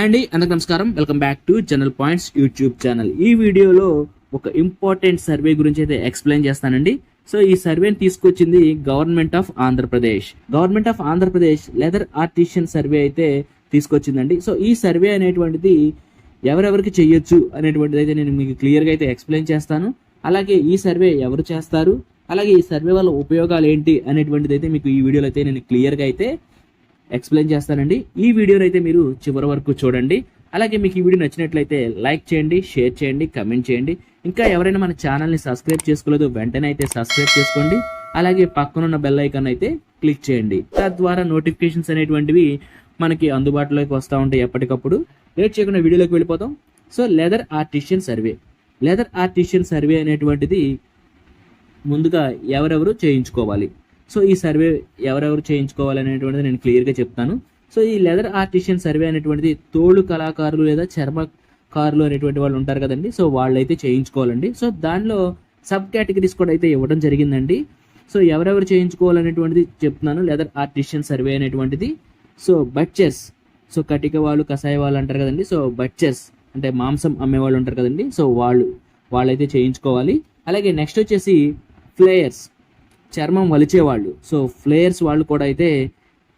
అండి అందరికి నమస్కారం. Welcome back to general points YouTube channel. ఈ వీడియోలో ఒక ఇంపార్టెంట్ సర్వే గురించి అయితే ఎక్స్ప్లెయిన్ చేస్తానండి. సో ఈ సర్వేని తీసుకొచ్చింది government of Andhra Pradesh. Government of Andhra Pradesh leather artisan survey అయితే తీసుకొచ్చిందండి. సో ఈ సర్వే అనేటువంటిది ఎవరెవరికి చేయొచ్చు అనేటువంటిది అయితే నేను మీకు క్లియర్గా అయితే ఎక్స్ప్లెయిన్ చేస్తాను. అలాగే ఈ సర్వే ఎవరు చేస్తారు? అలాగే ఈ సర్వే వల్ల ఉపయోగాలు ఏంటి అనేటువంటిది అయితే మీకు ఈ వీడియోలో అయితే నేను క్లియర్గా అయితే ఎక్స్ప్లెయిన్ చేస్తానండి. ఈ వీడియోని అయితే మీరు చివరి వరకు చూడండి. అలాగే మీకు ఈ వీడియో నచ్చినట్లయితే లైక్ చేయండి షేర్ చేయండి కమెంట్ చేయండి. ఇంకా ఎవరైనా మన ఛానల్ని సబ్స్క్రైబ్ చేసుకోలేదు వెంటనే అయితే సబ్స్క్రైబ్ చేసుకోండి. అలాగే పక్కనున్న బెల్ ఐకాన్ అయితే క్లిక్ చేయండి. తద్వారా నోటిఫికేషన్స్ అనేటువంటివి మనకి అందుబాటులోకి వస్తూ ఉంటాయి ఎప్పటికప్పుడు. లేట్ చేయకుండా వీడియోలోకి వెళ్ళిపోతాం. So leather artisan survey leather artisan survey అనేటువంటిది ముందుగా ఎవరెవరు చేయించుకోవాలి? సో ఈ సర్వే ఎవరెవరు చేయించుకోవాలనేటువంటిది నేను క్లియర్గా చెప్తాను. సో ఈ లెదర్ ఆర్టిషియన్ సర్వే అనేటువంటిది తోలు కళాకారులు లేదా చర్మకారులు అనేటువంటి వాళ్ళు ఉంటారు కదండి. సో వాళ్ళైతే చేయించుకోవాలండి. సో దానిలో సబ్ కేటగిరీస్ కూడా అయితే ఇవ్వడం జరిగిందండి. సో ఎవరెవరు చేయించుకోవాలనేటువంటిది చెప్తున్నాను. లెదర్ ఆర్టిషియన్ సర్వే అనేటువంటిది. సో బట్చర్స్ సో కటిక వాళ్ళు కషాయ వాళ్ళు అంటారు కదండి. సో బట్చర్స్ అంటే మాంసం అమ్మే వాళ్ళు ఉంటారు కదండి. సో వాళ్ళు వాళ్ళైతే చేయించుకోవాలి. అలాగే నెక్స్ట్ వచ్చేసి ఫ్లేయర్స్. చర్మం వలిచేవాళ్ళు. సో ఫ్లేయర్స్ వాళ్ళు కూడా అయితే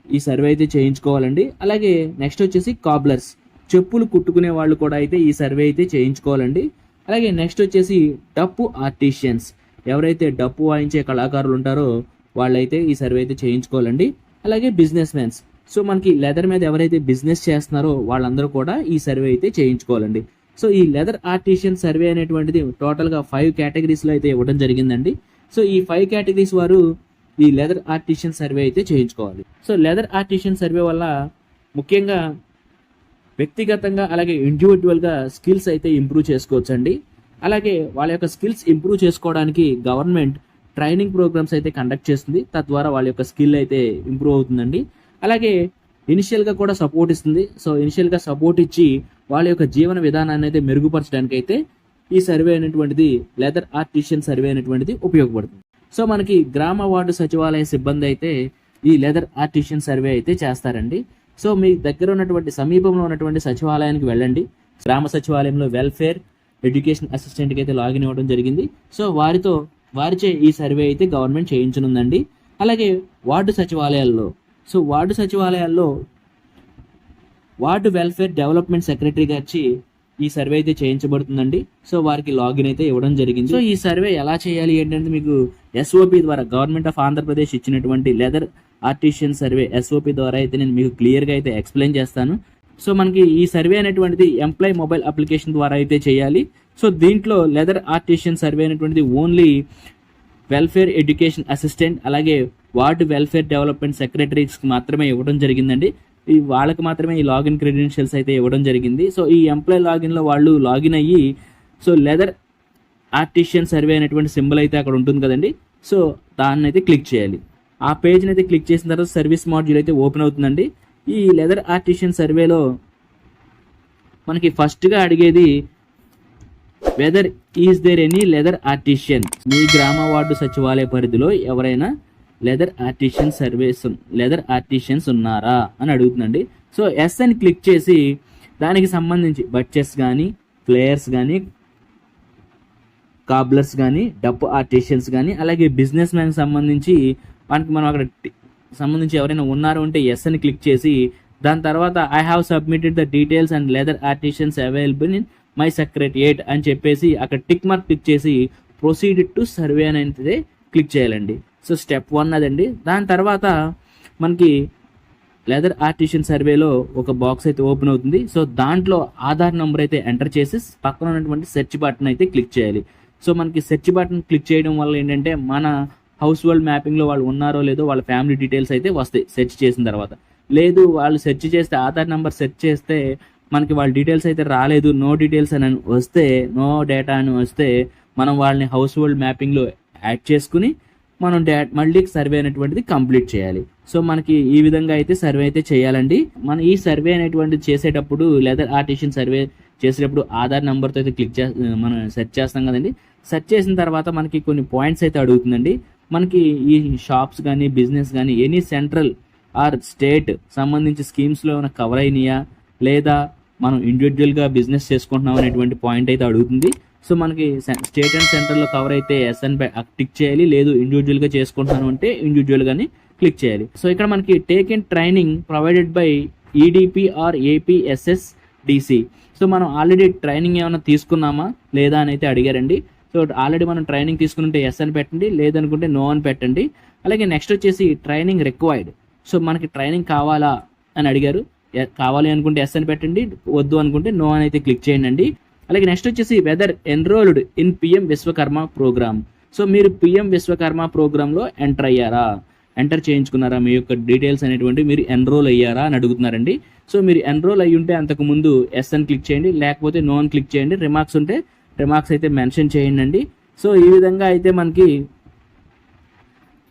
ఈ సర్వే అయితే చేయించుకోవాలండి. అలాగే నెక్స్ట్ వచ్చేసి కాబ్లర్స్ చెప్పులు కుట్టుకునే వాళ్ళు కూడా అయితే ఈ సర్వే అయితే చేయించుకోవాలండి. అలాగే నెక్స్ట్ వచ్చేసి డప్పు ఆర్టిషియన్స్. ఎవరైతే డప్పు వాయించే కళాకారులు ఉంటారో వాళ్ళైతే ఈ సర్వే అయితే చేయించుకోవాలండి. అలాగే బిజినెస్ మ్యాన్స్ సో మనకి లెదర్ మీద ఎవరైతే బిజినెస్ చేస్తున్నారో వాళ్ళందరూ కూడా ఈ సర్వే అయితే చేయించుకోవాలండి. సో ఈ లెదర్ ఆర్టిషియన్ సర్వే అనేటువంటిది టోటల్గా ఫైవ్ కేటగిరీస్లో అయితే ఇవ్వడం జరిగిందండి. సో ఈ ఫైవ్ కేటగిరీస్ వారు ఈ లెదర్ ఆర్టిషియన్ సర్వే అయితే చేయించుకోవాలి. సో లెదర్ ఆర్టిషియన్ సర్వే వల్ల ముఖ్యంగా వ్యక్తిగతంగా అలాగే ఇండివిజువల్గా స్కిల్స్ అయితే ఇంప్రూవ్ చేసుకోవచ్చండి. అలాగే వాళ్ళ యొక్క స్కిల్స్ ఇంప్రూవ్ చేసుకోవడానికి గవర్నమెంట్ ట్రైనింగ్ ప్రోగ్రామ్స్ అయితే కండక్ట్ చేస్తుంది. తద్వారా వాళ్ళ యొక్క స్కిల్ అయితే ఇంప్రూవ్ అవుతుందండి. అలాగే ఇనిషియల్గా కూడా సపోర్ట్ ఇస్తుంది. సో ఇనిషియల్గా సపోర్ట్ ఇచ్చి వాళ్ళ యొక్క జీవన విధానాన్ని అయితే మెరుగుపరచడానికి అయితే ఈ సర్వే అనేటువంటిది లెదర్ ఆర్టిషియన్ సర్వే అనేటువంటిది ఉపయోగపడుతుంది. సో మనకి గ్రామ వార్డు సచివాలయ సిబ్బంది అయితే ఈ లెదర్ ఆర్టిషియన్ సర్వే అయితే చేస్తారండి. సో మీ దగ్గర ఉన్నటువంటి సమీపంలో ఉన్నటువంటి సచివాలయానికి వెళ్ళండి. గ్రామ సచివాలయంలో వెల్ఫేర్ ఎడ్యుకేషన్ అసిస్టెంట్కి అయితే లాగిన్ ఇవ్వడం జరిగింది. సో వారితో వారిచే ఈ సర్వే అయితే గవర్నమెంట్ చేయించనుందండి. అలాగే వార్డు సచివాలయాల్లో సో వార్డు సచివాలయాల్లో వార్డు వెల్ఫేర్ డెవలప్మెంట్ సెక్రటరీ గారి ఈ సర్వే అయితే చేయించబడుతుందండి. సో వారికి లాగిన్ అయితే ఇవ్వడం జరిగింది. సో ఈ సర్వే ఎలా చేయాలి ఏంటంటే మీకు ఎస్ఓపి ద్వారా గవర్నమెంట్ ఆఫ్ ఆంధ్రప్రదేశ్ ఇచ్చినటువంటి లెదర్ ఆర్టిషియన్ సర్వే ఎస్ఓపి ద్వారా అయితే నేను మీకు క్లియర్గా అయితే ఎక్స్ప్లెయిన్ చేస్తాను. సో మనకి ఈ సర్వే అనేటువంటిది ఎంప్లాయ్ మొబైల్ అప్లికేషన్ ద్వారా అయితే చేయాలి. సో దీంట్లో లెదర్ ఆర్టిషియన్ సర్వే అనేటువంటిది ఓన్లీ వెల్ఫేర్ ఎడ్యుకేషన్ అసిస్టెంట్ అలాగే వార్డు వెల్ఫేర్ డెవలప్మెంట్ సెక్రటరీస్కి మాత్రమే ఇవ్వడం జరిగిందండి. ఈ వాళ్ళకి మాత్రమే ఈ లాగిన్ క్రెడెన్షియల్స్ అయితే ఇవ్వడం జరిగింది. సో ఈ ఎంప్లాయీ లాగిన్లో వాళ్ళు లాగిన్ అయ్యి సో లెదర్ ఆర్టిషియన్ సర్వే అనేటువంటి సింబల్ అయితే అక్కడ ఉంటుంది కదండి. సో దాన్ని అయితే క్లిక్ చేయాలి. ఆ పేజ్ని అయితే క్లిక్ చేసిన తర్వాత సర్వీస్ మాడ్యూల్ అయితే ఓపెన్ అవుతుందండి. ఈ లెదర్ ఆర్టిషియన్ సర్వేలో మనకి ఫస్ట్గా అడిగేది whether is there any leather artisan మీ గ్రామ వార్డు సచివాలయ పరిధిలో ఎవరైనా leather artisan surveys leather artisans ఉన్నారా అని అడుగుతుందండి. సో ఎస్ అని క్లిక్ చేసి దానికి సంబంధించి బడ్జెట్స్ కానీ ప్లేయర్స్ కానీ కాబ్లర్స్ కానీ డప్పు ఆర్టిషియన్స్ కానీ అలాగే బిజినెస్ మ్యాన్కి సంబంధించి మనకి మనం అక్కడ సంబంధించి ఎవరైనా ఉన్నారు అంటే ఎస్ అని క్లిక్ చేసి దాని తర్వాత I have submitted the details and leather artisans available in my secretariat అని చెప్పేసి అక్కడ టిక్ మార్క్ క్లిక్ చేసి ప్రొసీడ్ టు సర్వే అని అయితే క్లిక్ చేయాలండి. సో స్టెప్ వన్ అదండి. దాని తర్వాత మనకి లెదర్ ఆర్టిషియన్ సర్వేలో ఒక బాక్స్ అయితే ఓపెన్ అవుతుంది. సో దాంట్లో ఆధార్ నెంబర్ అయితే ఎంటర్ చేసి పక్కన ఉన్నటువంటి సెర్చ్ బటన్ అయితే క్లిక్ చేయాలి. సో మనకి సెర్చ్ బటన్ క్లిక్ చేయడం వల్ల ఏంటంటే మన హౌస్ హోల్డ్ మ్యాపింగ్లో వాళ్ళు ఉన్నారో లేదో వాళ్ళ ఫ్యామిలీ డీటెయిల్స్ అయితే వస్తాయి సెర్చ్ చేసిన తర్వాత. లేదు వాళ్ళు సెర్చ్ చేస్తే ఆధార్ నెంబర్ సెర్చ్ చేస్తే మనకి వాళ్ళ డీటెయిల్స్ అయితే రాలేదు నో డీటెయిల్స్ అని వస్తే నో డేటా అని వస్తే మనం వాళ్ళని హౌస్ హోల్డ్ మ్యాపింగ్లో యాడ్ చేసుకుని మనం డా మళ్ళీ సర్వే అనేటువంటిది కంప్లీట్ చేయాలి. సో మనకి ఈ విధంగా అయితే సర్వే అయితే చేయాలండి. మనం ఈ సర్వే అనేటువంటిది చేసేటప్పుడు లెదర్ ఆర్టిషన్ సర్వే చేసేటప్పుడు ఆధార్ నెంబర్తో అయితే క్లిక్ చే మనం సెర్చ్ చేస్తాం కదండి. సెర్చ్ చేసిన తర్వాత మనకి కొన్ని పాయింట్స్ అయితే అడుగుతుందండి. మనకి ఈ షాప్స్ కానీ బిజినెస్ కానీ ఎనీ సెంట్రల్ ఆర్ స్టేట్ సంబంధించి స్కీమ్స్లో ఏమైనా కవర్ అయినాయా? లేదా మనం ఇండివిజువల్గా బిజినెస్ చేసుకుంటున్నాం అనేటువంటి పాయింట్ అయితే అడుగుతుంది. సో మనకి స్టేట్ అండ్ సెంటర్లో కవర్ అయితే ఎస్ఎన్ టిక్ చేయాలి. లేదు ఇండివిజువల్గా చేసుకుంటున్నాను అంటే ఇండివిజువల్గాని క్లిక్ చేయాలి. సో ఇక్కడ మనకి take in training provided by EDP or APSSDC so మనం ఆల్రెడీ ట్రైనింగ్ ఏమైనా తీసుకున్నామా? లేదా అని అయితే అడిగారండి. సో ఆల్రెడీ మనం ట్రైనింగ్ తీసుకుంటే ఎస్ అని పెట్టండి. లేదనుకుంటే నో అని పెట్టండి. అలాగే నెక్స్ట్ వచ్చేసి ట్రైనింగ్ రిక్వైర్డ్ సో మనకి ట్రైనింగ్ కావాలా అని అడిగారు. కావాలి అనుకుంటే ఎస్ అని పెట్టండి. వద్దు అనుకుంటే నో అని అయితే క్లిక్ చేయండి. అలాగే నెక్స్ట్ వచ్చేసి whether enrolled in PM Vishwakarma program so మీరు పిఎం విశ్వకర్మ ప్రోగ్రాంలో ఎంటర్ అయ్యారా? ఎంటర్ చేయించుకున్నారా? మీ యొక్క డీటెయిల్స్ అనేటువంటి మీరు ఎన్రోల్ అయ్యారా అని అడుగుతున్నారండి. సో మీరు ఎన్రోల్ అయ్యి ఉంటే అంతకు ముందు ఎస్ అని క్లిక్ చేయండి. లేకపోతే నో అని క్లిక్ చేయండి. రిమార్క్స్ ఉంటే రిమార్క్స్ అయితే మెన్షన్ చేయండి అండి సో ఈ విధంగా అయితే మనకి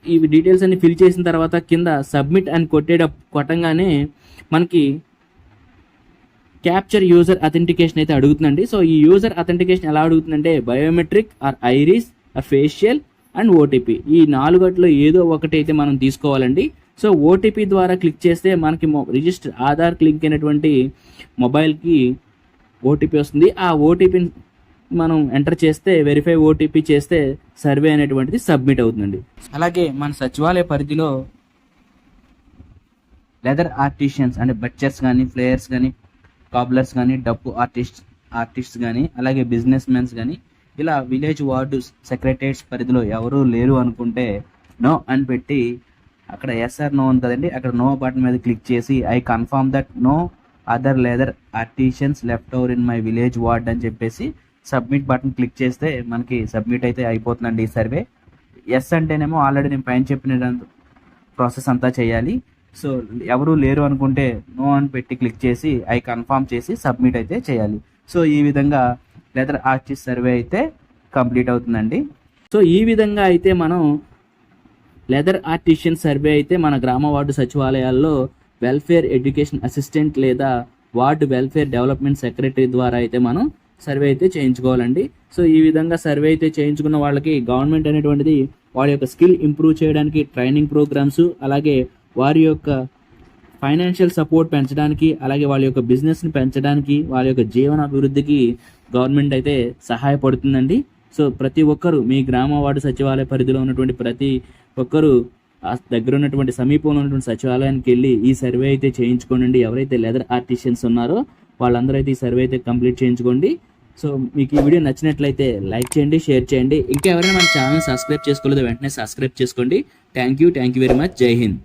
ఈ డీటెయిల్స్ అన్ని ఫిల్ చేసిన తర్వాత కింద సబ్మిట్ అని కొట్టేట కొట్టంగానే మనకి క్యాప్చర్ యూజర్ అథెంటికేషన్ అయితే అడుగుతుందండి. సో ఈ యూజర్ అథెంటికేషన్ ఎలా అడుగుతుందంటే biometric or iris or facial and OTP ఈ నాలుగట్లో ఏదో ఒకటి అయితే మనం తీసుకోవాలండి. సో ఓటీపీ ద్వారా క్లిక్ చేస్తే మనకి రిజిస్టర్ ఆధార్ లింక్ అయినటువంటి మొబైల్కి ఓటీపీ వస్తుంది. ఆ ఓటీపీని మనం ఎంటర్ చేస్తే వెరిఫై ఓటీపీ చేస్తే సర్వే అనేటువంటిది సబ్మిట్ అవుతుందండి. అలాగే మన సచివాలయ పరిధిలో లెదర్ ఆర్టిషియన్స్ అంటే బచ్చర్స్ కానీ ప్లేయర్స్ కానీ కాబ్లర్స్ కానీ డప్పు ఆర్టిస్ట్ ఆర్టిస్ట్స్ కానీ అలాగే బిజినెస్ మెన్స్ కానీ ఇలా విలేజ్ వార్డు సెక్రటరీస్ పరిధిలో ఎవరూ లేరు అనుకుంటే నో అని పెట్టి అక్కడ ఎస్ఆర్ నో ఉంది కదండి అక్కడ నో బటన్ మీద క్లిక్ చేసి I confirm that no other leather artisans left over in my village ward అని చెప్పేసి సబ్మిట్ బటన్ క్లిక్ చేస్తే మనకి సబ్మిట్ అయితే అయిపోతుందండి ఈ సర్వే ఎస్ అంటేనేమో ఆల్రెడీ నేను పైన చెప్పిన ప్రాసెస్ అంతా చేయాలి. సో ఎవరు లేరు అనుకుంటే నో అని పెట్టి క్లిక్ చేసి అవి కన్ఫామ్ చేసి సబ్మిట్ అయితే చేయాలి. సో ఈ విధంగా లెదర్ ఆర్టిస్ట్ సర్వే అయితే కంప్లీట్ అవుతుందండి. సో ఈ విధంగా అయితే మనం లెదర్ ఆర్టిషియన్ సర్వే అయితే మన గ్రామ వార్డు సచివాలయాల్లో వెల్ఫేర్ ఎడ్యుకేషన్ అసిస్టెంట్ లేదా వార్డు వెల్ఫేర్ డెవలప్మెంట్ సెక్రటరీ ద్వారా అయితే మనం సర్వే అయితే చేయించుకోవాలండి. సో ఈ విధంగా సర్వే అయితే చేయించుకున్న వాళ్ళకి గవర్నమెంట్ అనేటువంటిది వాళ్ళ యొక్క స్కిల్ ఇంప్రూవ్ చేయడానికి ట్రైనింగ్ ప్రోగ్రామ్స్ అలాగే వారి యొక్క ఫైనాన్షియల్ సపోర్ట్ పెంచడానికి అలాగే వాళ్ళ యొక్క బిజినెస్ని పెంచడానికి వాళ్ళ యొక్క జీవన అభివృద్ధికి గవర్నమెంట్ అయితే సహాయపడుతుందండి. సో ప్రతి ఒక్కరు మీ గ్రామ వార్డు సచివాలయ పరిధిలో ఉన్నటువంటి ప్రతి ఒక్కరు ఆ దగ్గర ఉన్నటువంటి సమీపంలో ఉన్నటువంటి సచివాలయానికి వెళ్ళి ఈ సర్వే అయితే చేయించుకోండి ఎవరైతే లెదర్ ఆర్టిషియన్స్ ఉన్నారో వాళ్ళందరూ అయితే ఈ సర్వే అయితే కంప్లీట్ చేయించుకోండి. సో మీకు ఈ వీడియో నచ్చినట్లయితే లైక్ చేయండి షేర్ చేయండి. ఇంకా ఎవరైనా మన ఛానల్ సబ్స్క్రైబ్ చేసుకోలేదో వెంటనే సబ్స్క్రైబ్ చేసుకోండి. Thank you thank you very much. Jai Hind.